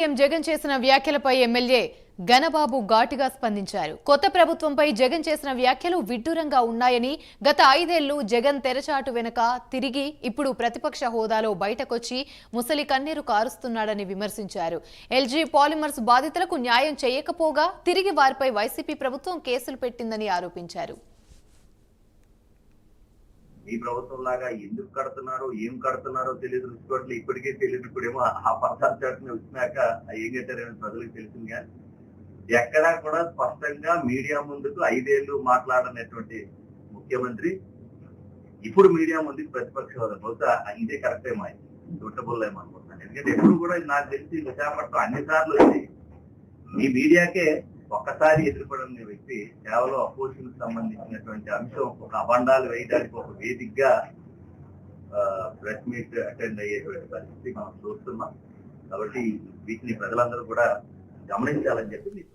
CM Jagan చేసిన వ్యాఖ్యలపై MLA Ganababu ఘాటుగా స్పందించారు. కొత్త ప్రభుత్వంపై జగన్ చేసిన వ్యాఖ్యలు విడ్డూరంగా ఉన్నాయని గత ఐదేళ్ళు జగన్ తెరచాటు వెనుక తిరిగి ఇప్పుడు ప్రతిపక్ష హోదాలో బయటకొచ్చి ముసలి కన్నీరు కారుస్తున్నాడని విమర్శించారు. ఎల్జీ పాలిమర్స్ బాధితులకు న్యాయం చేయకపోగా తిరిగి వారిపై వైసీపీ ప్రభుత్వం కేసులు పెట్టిందని ఆరోపించారు. ఈ ప్రభుత్వం లాగా ఎందుకు కడుతున్నారో ఏం కడుతున్నారో తెలియదు. రుచిపట్లు ఇప్పటికే తెలియదు. ఇప్పుడేమో ఆ పదార్థ చాటుని వచ్చినాక ఏం కట్టారని ప్రజలకు తెలిసింది కానీ ఎక్కడా కూడా స్పష్టంగా మీడియా ముందుకు ఐదేళ్ళు మాట్లాడనటువంటి ముఖ్యమంత్రి ఇప్పుడు మీడియా ముందుకు ప్రతిపక్ష హోదా బహుశా ఇదే కరెక్ట్ మా దుట్టబుల్ ఏమనుకుంటున్నాను ఎందుకంటే ఎప్పుడు కూడా నాకు తెలిసి విశాఖపట్నం అన్ని సార్లు వచ్చి ఈ మీడియాకే ఒక్కసారి ఎదురుపడిన వ్యక్తి కేవలం అపోజిషన్ సంబంధించినటువంటి అంశం ఒక అబండాలు వేయడానికి ఒక వేదికగా ప్రెస్ మీట్ అటెండ్ అయ్యేటువంటి పరిస్థితి మనం చూస్తున్నాం. కాబట్టి వీటిని ప్రజలందరూ కూడా గమనించాలని చెప్పి మీకు